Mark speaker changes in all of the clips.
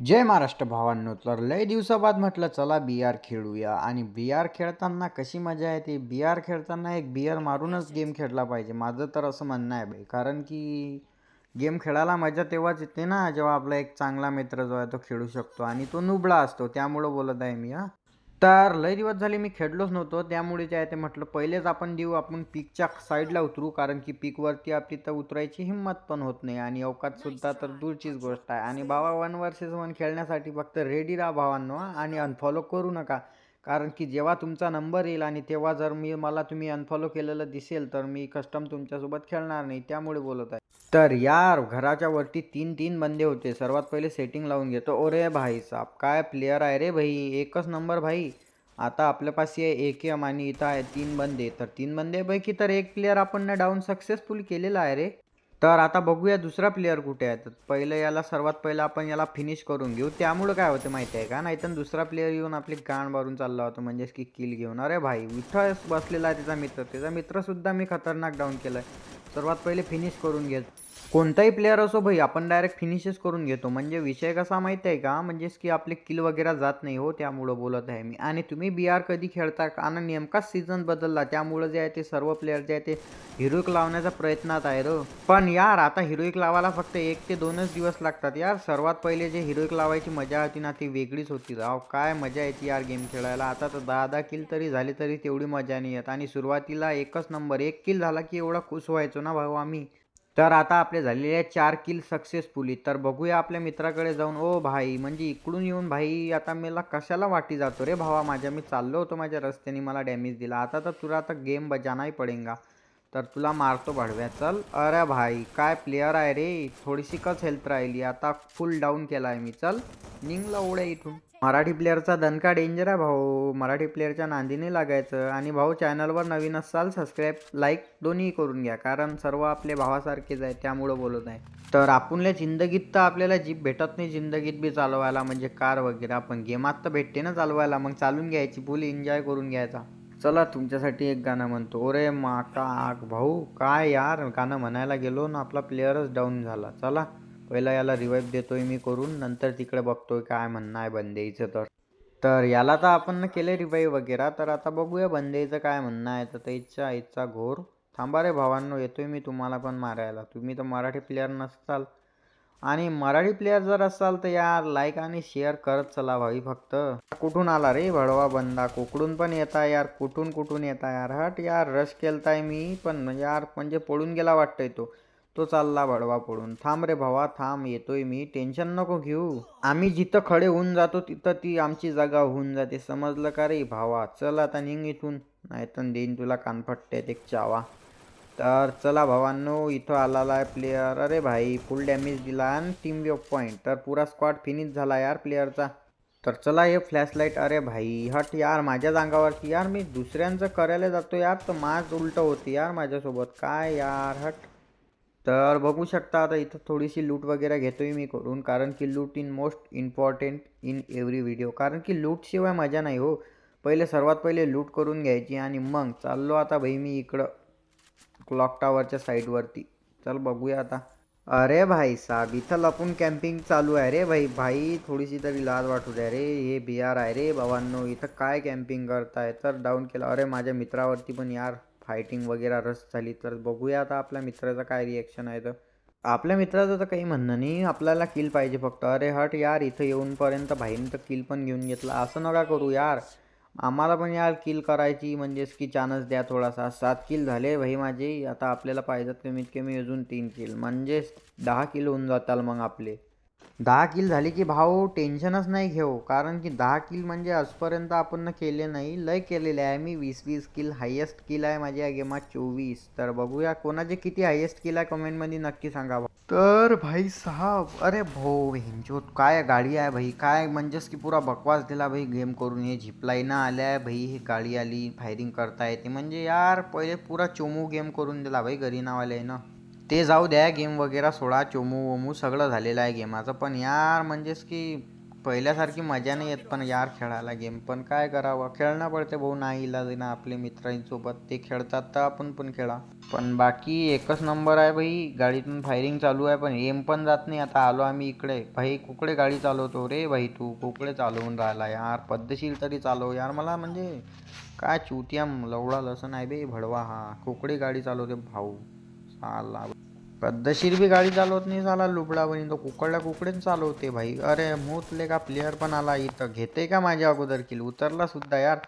Speaker 1: जय महाराष्ट्र भावांनो. तर लय दिवसाबाद म्हटलं चला बिआर खेळूया. आणि बिआर खेळताना कशी मजा येते बिआर खेळताना एक बिअर मारूनच गेम खेळला पाहिजे. माझं तर असं म्हणणं आहे बाई. कारण की गेम खेळायला मजा तेव्हाच येते ना जेव्हा आपला एक चांगला मित्र जो आहे तो खेळू शकतो. आणि तो नुबळा असतो. त्यामुळं बोलत आहे मी हां. तर लय दिवस झाले मी खेळलोच नव्हतो. त्यामुळे जे आहे ते म्हटलं पहिलेच आपण देऊ आपण पीकच्या साईडला उतरू कारण की पीकवरती आपली तर उतरायची हिंमत पण होत नाही आणि अवकात सुद्धा तर दूरचीच गोष्ट आहे. आणि भावा वन वर्सेस वन खेळण्यासाठी फक्त रेडी राहा भावांनो. आणि अनफॉलो करू नका. कारण की जेव्हा तुमचा नंबर येईल आणि तेव्हा जर मी मला तुम्ही अनफॉलो केलेलं दिसेल तर मी कस्टम तुमच्यासोबत खेळणार नाही. त्यामुळे बोलत आहे. तर यार घराच्या वरती तीन तीन बंदे होते. सर्वात पहिले सेटिंग लावून घेतो. ओरे भाई साहब काय प्लेयर आहे रे भाई? एकच नंबर भाई. आता आपल्यापाशी आहे एक एम आणि इथं आहे तीन बंदे. तर तीन बंदेपैकी तर एक प्लेअर आपण डाऊन सक्सेसफुल केलेला आहे रे. तर आता बघूया दुसरा प्लेअर कुठे आहे. तर पहिलं याला सर्वात पहिलं आपण याला फिनिश करून घेऊ. त्यामुळं काय होतं माहिती आहे का? नाही तर दुसरा प्लेअर येऊन आपली गाण मारून चालला होता. म्हणजेच की किल घेऊन. अरे भाई इथं बसलेला आहे त्याचा मित्र. त्याचा मित्रसुद्धा मी खतरनाक डाऊन केला आहे सर्वात पहिले फिनिश करून घेत. कोणताही प्लेअर असो भाई आपण डायरेक्ट फिनिशच करून घेतो. म्हणजे विषय कसा माहिती आहे का? म्हणजेच की आपले किल वगैरे जात नाही हो त्यामुळं बोलत आहे मी. आणि तुम्ही बी आर कधी खेळता आणि नेमकाच सीझन बदलला. त्यामुळं जे आहे ते सर्व प्लेअर जे आहे ते हिरोईक लावण्याचा प्रयत्नात आहे र हो. पण यार आता हिरोईक लावायला फक्त एक ते दोनच दिवस लागतात यार. सर्वात पहिले जे हिरोईक लावायची मजा होती ना ती वेगळीच होती. राव काय मजा येते यार गेम खेळायला. आता तर दहा दहा किल तरी झाले तरी तेवढी मजा नाही येत. आणि सुरुवातीला एकच नंबर एक किल झाला की एवढा खुश व्हायचो ना भाऊ आम्ही. तर आता आपले झालेले चार किल सक्सेसफुली तर बघूया आपल्या मित्राकडे जाऊन ओ भाई म्हणजे इकडून येऊन भाई आता मला कशाला वाटी जातो रे भावा? माझ्या मी चाललो होतो माझ्या रस्त्याने मला डॅमेज दिला. आता तर तुला आता गेम बजानाही पडेंगा तर तुला मारतो भाडव्या चल. अरे भाई काय प्लेअर आहे रे? थोडीशी कच हेल्थ राहिली. आता फुल डाऊन केला आहे मी. चल. निघला ओढ्या इथून. मराठी प्लेअरचा दणका डेंजर आहे भाऊ. मराठी प्लेअरच्या नांदीने लागायचं. आणि भाऊ चॅनलवर नवीन असाल सबस्क्राईब लाईक दोन्ही करून घ्या. कारण सर्व आपले भावासारखेच आहे त्यामुळं बोलत आहे तर आपणल्या जिंदगीत तर आपल्याला जीप भेटत नाही जिंदगीत बी चालवायला. म्हणजे कार वगैरे आपण गेमात तर भेटते ना चालवायला. मग चालून घ्यायची फुल एन्जॉय करून घ्यायचा. चला तुमच्यासाठी एक गाणं म्हणतो. अरे माका भाऊ काय यार? गाणं म्हणायला गेलो ना आपला प्लेअरच डाऊन झाला. चला. पहिला याला रिवाईव्ह देतोय मी करून नंतर तिकडे बघतोय काय म्हणणं आहे बंदेईचं तर. तर याला तर आपण केले रिवाईव्ह वगैरे तर आता बघूया बंदेईचं काय म्हणणं आहे. तर त्याच्या इच्छा घोर. थांबा रे भावांनो येतोय मी तुम्हाला पण मारायला. तुम्ही तर मराठी प्लेअर नसताल आणि मराठी प्लेअर जर असाल तर यार लाईक आणि शेअर करत चला भाई फक्त. कुठून आला रे भडवा बंदा? कुकडून पण येता यार कुठून कुठून येता यार? हट यार रश केलताय मी पण यार म्हणजे पळून गेला वाटतंय तो. तो चालला भडवा पडून. थांब रे भावा थांब येतोय मी. टेन्शन नको घेऊ. आम्ही जिथं खडे होऊन जातो तिथं ती आमची जागा होऊन जाते. समजलं का रे भावा? चल आता निघ इथून. नाहीतर देईन तुला कानफट्ट्यात एक चावा. तर चला भावांनो इथं आलेला आहे प्लेयर अरे भाई फुल डॅमेज दिला आणि टीम ऑफ पॉईंट तर पुरा स्क्वॉड फिनिश झाला यार प्लेयरचा तर चला हे फ्लॅशलाईट अरे भाई हट यार. माझ्याच अंगावरती यार. मी दुसऱ्यांचं करायला जातो यार. तर माझ उलटं होते यार माझ्यासोबत. काय यार? हट. तर बघू शकता आता इथं थोडीशी लूट वगैरे घेतोय मी करून कारण की loot in most important in every video कारण की लूटशिवाय मजा नाही हो. पहिले सर्वात पहिले लूट करून घ्यायची आणि मग चाललो आता भाई मी इकडं क्लॉक टावरच्या साईडवरती चल बघूया आता. अरे भाई साहब इथं लपून कॅम्पिंग चालू आहे रे भाई. भाई थोडीशी तरी लाज वाटू द्या रे. हे बिहार आहे रे भावांनो इथं काय कॅम्पिंग करताय? तर डाऊन केलं. अरे माझ्या मित्रावरती पण यार. फायटिंग वगैरे रस झाली तर बघूया आता आपल्या मित्राचं काय रिॲक्शन आहे तर. आपल्या मित्राचं तर काही म्हणणं नाही आपल्याला किल पाहिजे फक्त. अरे हट यार इथं येऊनपर्यंत भाईनं तर किल पण घेऊन घेतला. असं नका करू यार. आम्हाला पण यार किल करायची म्हणजेच की चान्स द्या थोडासा. सात किल झाले भाई माझे. आता आपल्याला पाहिजेत कमीत कमी अजून तीन किल म्हणजेच दहा किल होऊन जाताल मग आपले. दहा किल झाले की भाऊ टेन्शनच नाही घेऊ. कारण की दहा किल म्हणजे आजपर्यंत आपण केले नाही. लय केलेले आहे मी. वीस वीस किल हायेस्ट किल आहे माझ्या या गेमात चोवीस. तर बघूया कोणाचे किती हायेस्ट किल आहे कमेंटमध्ये नक्की सांगा तर भाई साहब अरे भाऊ हेंचोत काय गाडी आहे भाई. काय म्हणजेच की पुरा बकवास दिला भाई गेम करून. हे झिपलाईनं आल्या भाई. ही गाडी आली फायरिंग करता येते म्हणजे यार पहिले पुरा चोमू गेम करून दिला भाई घरी नावाल्यानं ते जाऊ द्या गेम वगैरे सोडा चोमू वोमू सगळं झालेलं आहे गेमाचं. पण यार म्हणजेच की पहिल्यासारखी मजा नाही येत पण यार खेळायला गेम पण काय करावं? खेळणं पडते भाऊ नाही इलाज ना आपले मित्रांसोबत. ते खेळतात तर आपण पण खेळा. पण बाकी एकच नंबर आहे भाई गाडीतून फायरिंग चालू आहे पण एम पण जात नाही. आता आलो आम्ही इकडे. भाई कुकडे गाडी चालवतो रे भाई तू? कुकडे चालवून राहिला यार? पद्धतशीर तरी चालव. यार मला म्हणजे काय चुतियाम लवडा लसण आहे बे भडवा हा. कुकडे गाडी चालवते भाऊ? आला. पद्धतशीर बी गाडी चालवत नाही झाला लुबडा बनी तो कुकडल्या कुकडेच चालवते भाई. अरे मोतले का प्लेअर पण आला इथं? घेते का माझ्या अगोदर किल उतरला सुद्धा यार.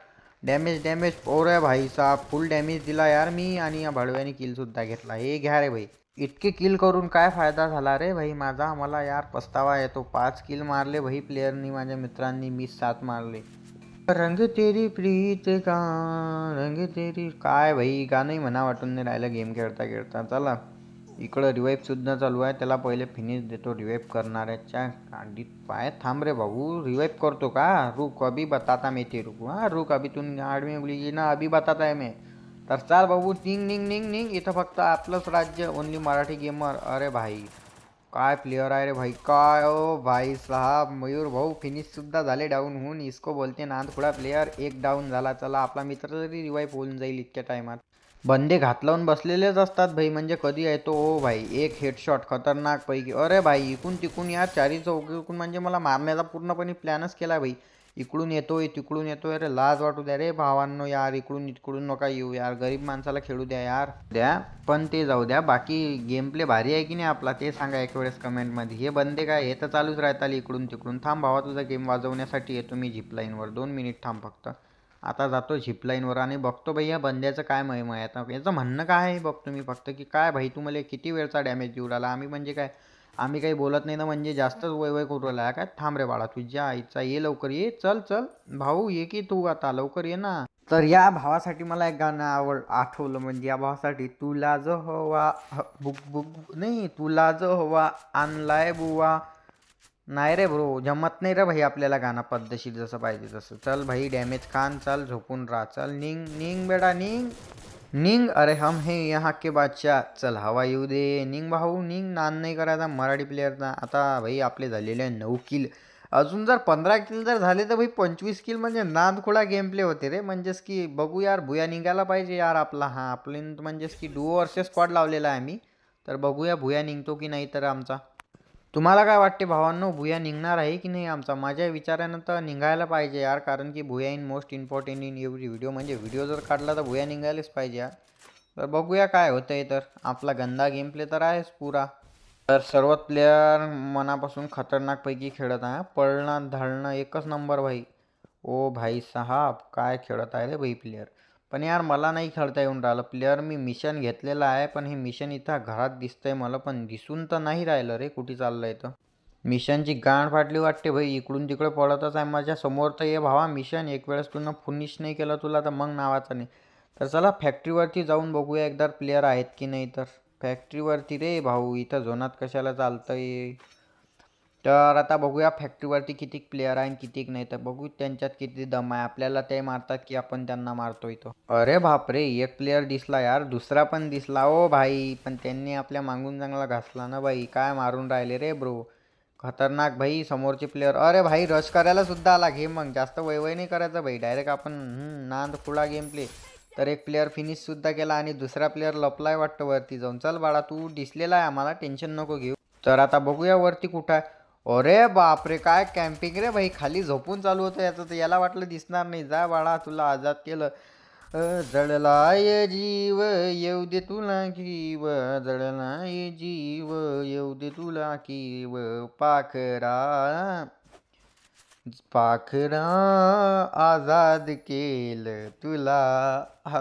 Speaker 1: डॅमेज डॅमेज पोर आहे भाईचा फुल डॅमेज दिला यार मी आणि या भाडव्याने किल सुद्धा घेतला. हे घ्या रे भाई. इतके किल करून काय फायदा झाला रे भाई माझा? मला यार पस्तावा येतो. पाच किल मारले भाई प्लेअरनी माझ्या मित्रांनी. मी सात मारले. रंग तेरी प्रीत का? रंग तेरी काय भाई? गाणंही म्हणा वाटून नाही राहिलं गेम खेळता खेळता. चला. इकडं रिवाईव्ह सुद्धा चालू आहे. त्याला पहिले फिनिश देतो. रिवाईव्ह करणाऱ्याच्या गाडीत पाय. थांब रे भाऊ. रिवाईव्ह करतो का? रुक. अभी बताता मे ते रुक. हा रुक. अभी तू आड उली ना. अभी बताता आहे मैं. तर चाल भाऊ. निंग निंग निंग निंग इथं फक्त आपलंच राज्य. ओनली मराठी गेमर अरे भाई. काय प्लेअर आहे रे भाई? काय ओ भाई साहेब? मयूर भाऊ फिनिश सुद्धा झाले डाऊन होऊन इसको बोलते थोडा प्लेअर एक डाऊन झाला. चला आपला मित्र तरी रिवाईव्ह होऊन जाईल इतक्या टायमात बंदे घात लावून बसलेलेच असतात भाई म्हणजे कधी येतो ओ हो भाई एक हेडशॉट खतरनाक पैकी. अरे भाई इकून तिकून यार चारी चौकीकून म्हणजे मला मारण्याचा पूर्णपणे प्लॅनच केला भाई. इकडून येतोय तिकडून येतोय अरे लाज वाटू द्या रे भावांनो यार. इकडून इकडून नका येऊ यार. गरीब माणसाला खेळू द्या यार. द्या पण ते जाऊ द्या. बाकी गेम प्ले भारी आहे की नाही आपला? ते सांगा एक वेळेस कमेंटमध्ये हे बंदे काय? हे तर चालूच राहतात इकडून तिकडून. थांब भावा तुझा गेम वाजवण्यासाठी येतो मी झिपलाईनवर दोन मिनिट थांब फक्त. आता जातो झिपलाईनवर आणि बघतो भैया बंद्याचं काय महिमा आहे. आता याचं म्हणणं काय आहे? बघतो मी फक्त की काय भाई तू मला किती वेळचा डॅमेज देऊ राहिला? आम्ही म्हणजे काय आम्ही काही बोलत नाही ना म्हणजे जास्तच वय वय करू राहिला. काय? थांब रे बाळा तुझ्या आईचा ये लवकर ये. चल चल. भाऊ ये की तू आता लवकर ये ना. तर या भावासाठी मला एक गाणं आवड आठवलं. म्हणजे या भावासाठी तुला जो हवा बुक बुक नाही तुला जो हवा आणलाय बुवा. नाही रे ब्रो जमत नाही रे भाई आपल्याला गाणं पद्धतशीर जसं पाहिजे तसं. चल भाई डॅमेज खान चल झोपून राहा. चल निंग निंग बेडा निंग निंग अरे हम हे यहाँ के बादशाह. चल हवा येऊ दे. निंग भाऊ निंग नान नाही करायचा मराठी प्लेअरचा आता भाई आपले झालेले आहे नऊ किल अजून जर पंधरा किल जर झाले तर भाई पंचवीस किल म्हणजे नादखोळा गेम प्ले होते रे. म्हणजेच की बघू यार भुया निघायला पाहिजे यार आपला. हा आपले म्हणजेच की डुओ वर्सेस स्क्वॉड लावलेला आहे आम्ही. तर बघूया भुया निघतो की नाही तर आमचा. तुम्हाला काय वाटते भावांनो भुया निघणार आहे की नाही आमचा? माझ्या विचारानं तर निघायला पाहिजे यार कारण की भुया in most important in every video. म्हणजे व्हिडिओ जर काढला तर भुया निघायलाच पाहिजे यार. तर बघूया काय होतं आहे तर. आपला गंदा गेम प्ले तर आहेच पुरा. तर सर्वच प्लेयर मनापासून खतरनाकपैकी खेळत आहे. पळणं धळणं एकच नंबर भाई. ओ भाई साहब काय खेळत आहे रे भाई प्लेयर पण यार मला नाही खेळता येऊन राहिलं. प्लेअर मी मिशन घेतलेलं आहे पण हे मिशन इथं घरात दिसतंय मला पण दिसून तर नाही राहिलं रे कुठे चाललंय तर मिशनची गाण फाटली वाटते भाई इकडून तिकडे पडतच आहे माझ्यासमोर तर ये भावा मिशन एक वेळेस तुला फुनिश नाही केलं तुला तर मग नावाचं नाही. तर चला फॅक्टरीवरती जाऊन बघूया एकदा प्लेयर आहेत की नाही तर. फॅक्टरीवरती रे भाऊ इथं झोनात कशाला चालतं आहे तर आता बघूया फॅक्टरीवरती किती प्लेयर आहे आणि किती नाही. तर बघू त्यांच्यात किती दम आहे. आपल्याला ते मारतात की आपण त्यांना मारतोय तो अरे बापरे एक प्लेयर दिसला यार. दुसरा पण दिसला ओ भाई. पण त्यांनी आपल्या मागून चांगला घासला ना भाई. काय मारून राहिले रे ब्रो खतरनाक भाई समोरचे प्लेअर अरे भाई रश करायला सुद्धा आला. घे मग. जास्त वयवय नाही करायचं भाई. डायरेक्ट आपण नांद खुळा गेम प्ले तर एक प्लेअर फिनिश सुद्धा केला आणि दुसरा प्लेअर लपलाय वाटतं वरती जाऊन. चल बाळा तू दिसलेला आहे आम्हाला. टेन्शन नको घेऊ. तर आता बघूया वरती कुठं आहे. अरे बापरे काय कॅम्पिंग रे भाई? खाली झोपून चालू होतं याचं तर याला वाटलं दिसणार नाही. जा बाळा तुला आजाद केलं. जळलाय जीव येऊ दे तुला किव जळलाय जीव येऊ दे तुला किव पाखरा पाखरा आजाद केलं तुला.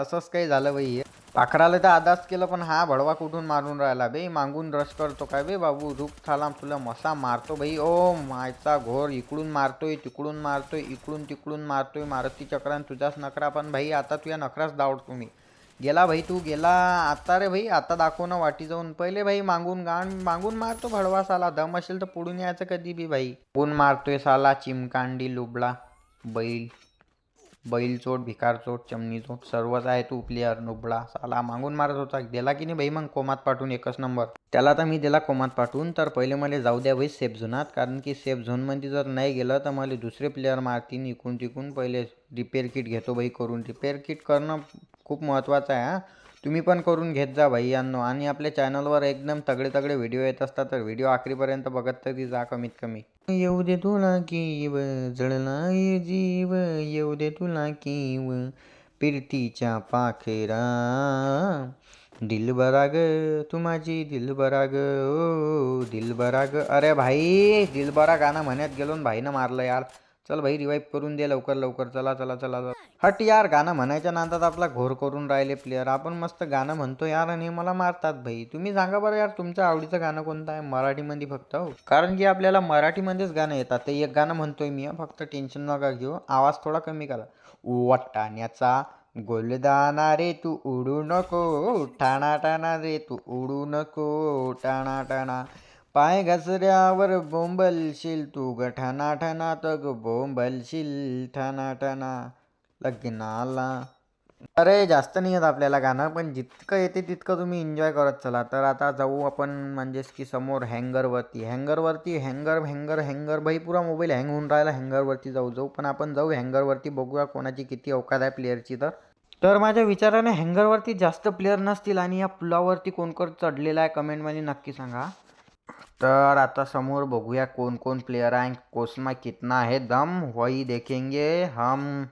Speaker 1: असंच काही झालं भाई पाखराला तर आदाच केलं पण हा भडवा कुठून मारून राहिला? बे मागून रश करतो काय? बे बाबू रूप थालाम तुला मसा मारतो बाई ओ मायचा घोर इकडून मारतोय तिकडून मारतोय इकडून तिकडून मारतोय मारुती चक्रान तुझाच नखरा. पण भाई आता तुझ्या नखराच दावडतो मी गेला भाई तू गेला आता रे भाई आता दाखव ना वाटी जाऊन. पहिले भाई मागून गाण मागून मारतो भडवा साला. दम असेल तर पुढून यायचं कधी बी भाई. कोण मारतोय साला चिमकांडी लुबडा बैल. बैलचोट भिकारचोट चमनीचोट सर्वच आहे तू प्लेअर नुबळा साला. मागून मारत होता. दिला की नाही भाई मग? कोमात पाठवून एकच नंबर त्याला तर मी दिला कोमात पाठवून तर पहिले मला जाऊ द्या भाई सेफ झोनात कारण की सेफ झोनमध्ये जर नाही गेलं तर मला दुसरे प्लेअर मारतीन इकून तिकून. पहिले रिपेअर किट घेतो भाई करून. रिपेअर किट करणं खूप महत्त्वाचं आहे हां. तुम्ही पण करून घेत जा भाई यांनो आणि आपल्या चॅनलवर एकदम तगडे तगडे व्हिडिओ येत असतात तर व्हिडिओ आखरीपर्यंत बघत तरी जा कमीत कमी. येऊ दे तुला कीव जळला ये जीव येऊ दे तुला कीव पिरतीच्या पाखेरा. दिलबराग तू माझी दिलबराग ओ दिलबराग. अरे भाई दिलबरा गाणं म्हणत गेलो भाईनं मारलं यार. चल भाई रिवाईव्ह करून दे लवकर लवकर. चला चला चला. चला. हट यार गाणं म्हणायच्या नादात आपला घोर करून राहिले प्लेअर आपण मस्त गाणं म्हणतो यार आणि मला मारतात भाई. तुम्ही सांगा बरं यार तुमचं आवडीचं गाणं कोणतं आहे? मराठीमध्ये फक्त हो. कारण की आपल्याला मराठीमध्येच गाणं येतात. ते एक गाणं म्हणतोय मी फक्त टेन्शन नका घेऊ. आवाज थोडा कमी करा. वाटाण्याचा गोलदाना रे तू उडू नको. ठाणा टाणा रे तू उडू नको. टाणा टाणा. पाय घसऱ्यावर बोंबलशील तू ग ठाणा ठाणा तर बोंबलशील ठाणा ठाणा लग्नाला. अरे जास्त नाही येत आपल्याला गाणं पण जितकं येते तितकं तुम्ही एन्जॉय करत चला. तर आता जाऊ आपण म्हणजेच की समोर हँगरवरती हँगरवरती हँगर हँगर हँगर भाई पुरा मोबाईल हँग होऊन राहिला. हँगरवरती जाऊ जाऊ. पण आपण जाऊ हँगरवरती बघूया कोणाची किती औकात आहे प्लेअरची तर. तर माझ्या विचाराने हँगरवरती जास्त प्लेअर नसतील आणि या पुलावरती कोण चढलेला आहे कमेंटमध्ये नक्की सांगा. तर आता समोर बघूया कोण कोण प्लेयर आहे. कोसमा कितना आहे दम वही देखेंगे हम.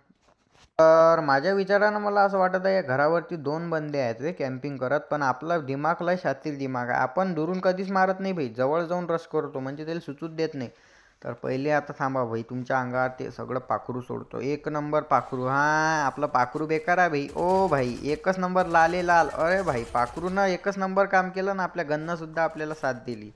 Speaker 1: तर माझ्या विचारानं मला असं वाटत आहे घरावरती दोन बंदे आहेत रे कॅम्पिंग करत. पण आपला दिमाग लय शातील दिमाग आहे. आपण दुरून कधीच मारत नाही भाई. जवळ जाऊन रश करतो. म्हणजे त्याला सुचूच देत नाही. तर पहिले आता थांबा भाई. तुमच्या अंगावर ते सगळं पाखरू सोडतो. एक नंबर पाखरू. हां आपलं पाखरू बेकार आहे भाई. ओ भाई एकच नंबर लाले लाल. अरे भाई पाखरूनं एकच नंबर काम केलं ना आपल्या गन्नसुद्धा आपल्याला साथ दिली.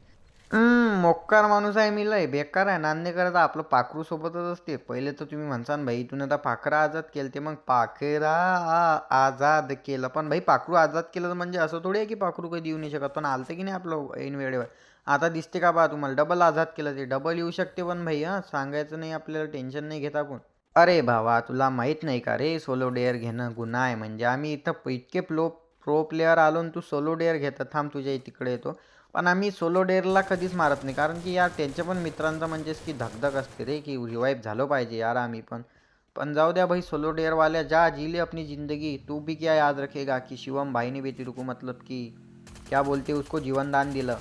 Speaker 1: मोक्कार माणूस आहे मी लय. बेकार आहे. नांदे करता आपलं पाखरू सोबतच असते. पहिले तर तुम्ही म्हणसान भाई इथून आता पाखरा आजाद केलं ते मग पाखरा आ- आजाद केलं. पण भाई पाखरू आजाद केलं तर म्हणजे असं थोडी आहे की पाखरू कधी येऊ नाही शकत. पण आलतं की नाही आपलं ऐन वेळेवर? आता दिसते का बा तुम्हाला? डबल आझाद केलं ते. डबल येऊ शकते पण भाई हां सांगायचं नाही आपल्याला टेन्शन नाही घेत आपण अरे भावा तुला माहीत नाही का रे? सोलो डेअर घेणं गुन्हा आहे. म्हणजे आम्ही इथं इतके प्लो प्रो प्लेअर आलो आणि तू सोलो डेअर घेतात. थांब तुझ्या तिकडे येतो. पण आम्ही सोलो डेअरला कधीच मारत नाही. कारण की यार त्यांच्या पण मित्रांचं म्हणजेच की धकधक असते रे की रिवाईव्ह झालं पाहिजे यार आम्ही पण. पण जाऊ द्या भाई सोलो डेअरवाल्या जा जिले अपनी ज़िंदगी. तू भी क्या याद रखेगा की शिवम भाईने ने भी मतलब की क्या बोलते उसको जीवनदान दिलं.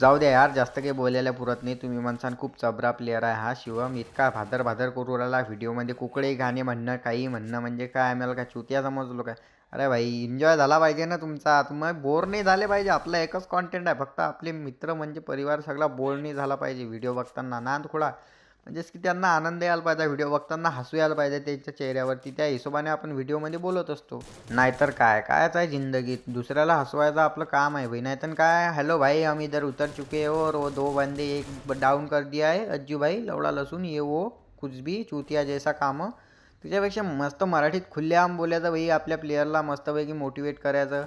Speaker 1: जाऊ द्या यार जास्त काही बोलायला पुरत नाही. तुम्ही म्हणसान खूप चबरा प्लेअर आहे हा शिवम. इतका भादर भादर करू राहिला व्हिडिओमध्ये कुकडे गाणे म्हणणं काही म्हणणं म्हणजे काय आम्हाला काय चुतिया समजलो काय? अरे भाई एन्जॉय झाला पाहिजे ना तुमचा. तुम्ही बोर नाही झाले पाहिजे. आपला एकच कॉन्टेंट आहे. फक्त आपले मित्र म्हणजे परिवार सगळा बोर नाही झाला पाहिजे. व्हिडिओ बघताना ना थोडा. म्हणजेच की त्यांना आनंद यायला पाहिजे. व्हिडिओ बघताना हसू यायला पाहिजे त्यांच्या चेहऱ्यावरती. त्या हिशोबाने आपण व्हिडिओमध्ये बोलत असतो. नाहीतर काय? कायच आहे जिंदगीत? दुसऱ्याला हसवायचं आपलं काम आहे भाई. नाहीतर काय? हॅलो भाई हम इधर उतर चुके हो. और वो दो बंदे एक डाउन कर दिया है अज्जू भाई लवड़ा लसून ये वो कुछ भी चुतिया जैसा कामं. त्याच्यापेक्षा मस्त मराठीत खुल्लेआम बोलायचं भाई आपल्या प्लेअरला मस्तपैकी मोटिवेट करायचं.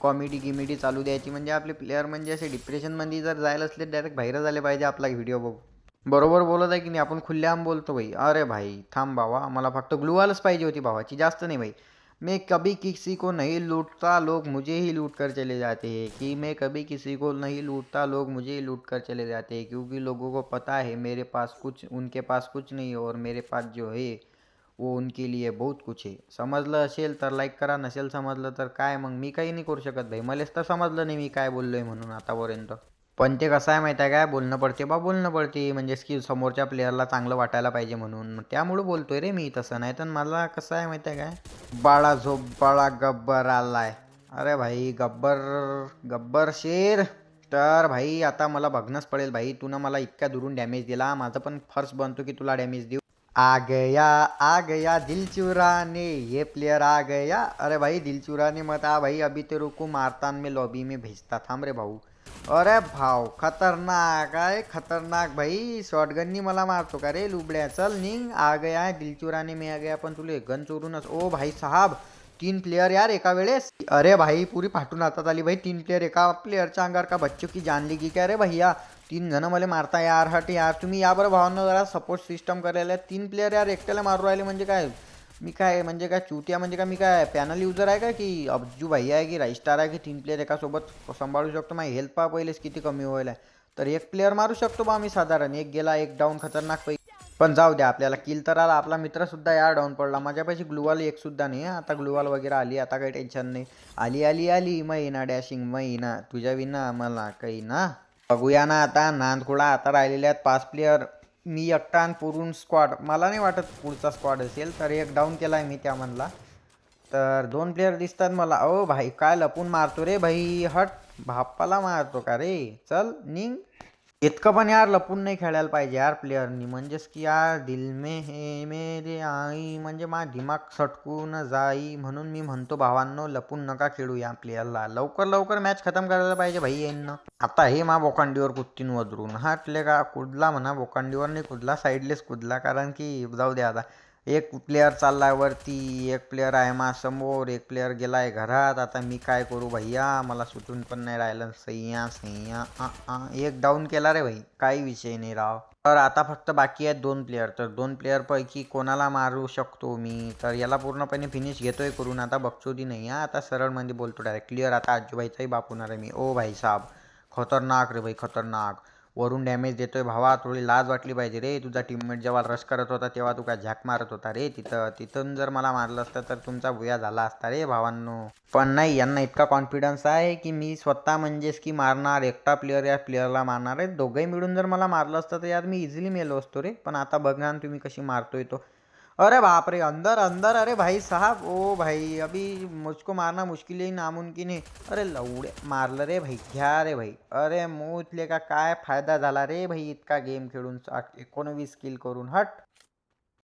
Speaker 1: कॉमेडी गिमेडी चालू द्यायची. म्हणजे आपले प्लेअर म्हणजे असे डिप्रेशनमध्ये जर जायला असले डायरेक्ट बाहेर झाले पाहिजे आपला व्हिडिओ बघू बरोबर बोलत आहे की नाही? आपण खुल्लेआम बोलतो भाई अरे भाई थांब बावा मला फक्त ग्लुवालच पाहिजे होती भावाची. जास्त नाही भाई मैं कभी किसी को नहीं लूटता लोग मुझे ही लूट कर चले जाते हैं. कि मैं कभी किसी को नहीं लूटता लोग मुझे ही लूट कर चले जाते हैं. क्योंकि लोगों को पता है मेरे पास कुछ उनके पास कुछ नहीं है और मेरे पास जो है वो उनके लिए बहुत कुछ आहे समजलं असेल तर लाईक करा नसेल समजलं तर काय? मग मी काही नाही करू शकत भाई. मलाच तर समजलं नाही मी काय बोललोय म्हणून आतापर्यंत. पण ते कसं आहे माहिती आहे काय? बोलणं पडते बा बोलणं पडते. म्हणजेच की समोरच्या प्लेअरला चांगलं वाटायला पाहिजे म्हणून. मग त्यामुळं बोलतोय रे मी तसं. नाही तर मला कसं आहे माहिती आहे काय? बाळा झोप बाळा गब्बर आलाय. अरे भाई गब्बर गब्बर शेर. तर भाई आता मला बघणंच पडेल भाई. तू ना मला इतक्या दुरून डॅमेज दिला. माझं पण फर्स्ट बनतो की तुला डॅमेज देऊ. आ गया आ गया दिल चुराने ये प्लेयर आ गया। अरे भाई दिल चुराने मत आ भाई अभी तेरे को मारतान में लॉबी में भेजता था रे भाऊ। अरे भाऊ खतरनाक आहे खतरनाक भाई। शॉटगननी मला मारतो का रे लुबड्या? चल निंग आ गया दिल चुराने में आ गया पण तुले गन चोरूनच ओ भाई साहब तीन प्लेयर यार एका वेळेस? अरे भाई पुरी फाटून हातात आली भाई तीन प्लेयर एका प्लेयरच्या अंगार का बच्चो की जान ली की काय रे भैया? तीन जण मला मारता यार हट यार. तुम्ही या बरं भावांना जरा सपोर्ट सिस्टम करायला. तीन प्लेयर यार एकट्याला मारू राहिले म्हणजे काय? मी काय म्हणजे काय चुतिया म्हणजे काय मी काय पॅनल युजर आहे का की अब्जू भाई आहे की राईस्टार आहे की तीन प्लेअर एकासोबत सांभाळू शकतो? माझी हेल्थ पा पहिलेच किती कमी होईल आहे. तर एक प्लेअर मारू शकतो बा आम्ही साधारण. एक गेला एक डाऊन खतरनाक पैकी. पण जाऊ द्या आपल्याला किल तर आला. आपला मित्रसुद्धा यार डाऊन पडला. माझ्यापाशी ग्लुवाल एक सुद्धा नाही आता ग्लुवाल वगैरे आली आता काही टेन्शन नाही. आली आली आली. मैना डॅशिंग मैना तुझ्या विना मला काही ना. बघूया ना आता नांदखुळा आता राहिलेले आहेत. पाच प्लेअर मी एकटा आणि पुरून स्क्वॉड मला नाही वाटत पुढचा स्क्वॉड असेल तर एक डाऊन केला आहे मी त्यामधला. तर दोन प्लेअर दिसतात मला. ओ भाई काय लपून मारतो रे भाई. हट भाप्पाला मारतो का रे? चल निंग इतकं पण यार लपून नाही खेळायला पाहिजे यार प्लेअरनी म्हणजेच की यार दिल में हे मेरे आई. म्हणजे मा दिमाग सटकून जाई म्हणून मी म्हणतो भावांनो लपून नका खेळू या प्लेअरला लवकर लवकर मॅच खतम करायला पाहिजे भाई यांना. आता हे मा बोकांडीवर कुत्तीन वदरून. हाटले का कुदला म्हणा बोकांडीवर नाही कुदला साईडलेच कुदला. कारण की जाऊ द्या आता. एक प्लेअर चाललाय वरती एक प्लेअर आहे मा समोर एक प्लेअर गेलाय घरात. आता मी काय करू भैया? मला सुटून पण नाही राहिलं. सय्या सय्या आ, आ. एक डाऊन केला रे भाई. काही विषय नाही राव. तर आता फक्त बाकी आहेत दोन प्लेअर तर दोन प्लेअर पैकी कोणाला मारू शकतो मी? तर याला पूर्णपणे फिनिश घेतोय करून. आता बघचोदी नाही हा. आता सरळ बोलतो डायरेक्ट क्लिअर आता आजूबाईचाही बाप होणार आहे मी. ओ भाई साहब खतरनाक रे भाई खतरनाक. वरून डॅमेज देतोय. भावा थोडी लाज वाटली पाहिजे रे. तुझा टीममेट जेव्हा रश करत होता तेव्हा तू काय झॅक मारत होता रे? तिथं तिथून जर मला मारलं असतं तर तुमचा भुया झाला असता रे भावांनो. पण नाही यांना इतका कॉन्फिडन्स आहे की मी स्वतः म्हणजेच की मारणार एकटा प्लेअर या प्लेअरला मारणार आहे. दोघंही मिळून जर मला मारलं असतं तर यार मी इझिली मेलो असतो रे. पण आता बघा ना तुम्ही कशी मारतोय तो. अरे बाप रे अंदर अंदर अरे भाई साहब ओ भाई अभी मुझको मारना मुश्किल ही नामुमकिन है। अरे लवडे मारलं रे भाई घ्या रे भाई? अरे मुतले का काय फायदा झाला रे भाई इतका गेम खेळून एकोणवीस किल करून हट।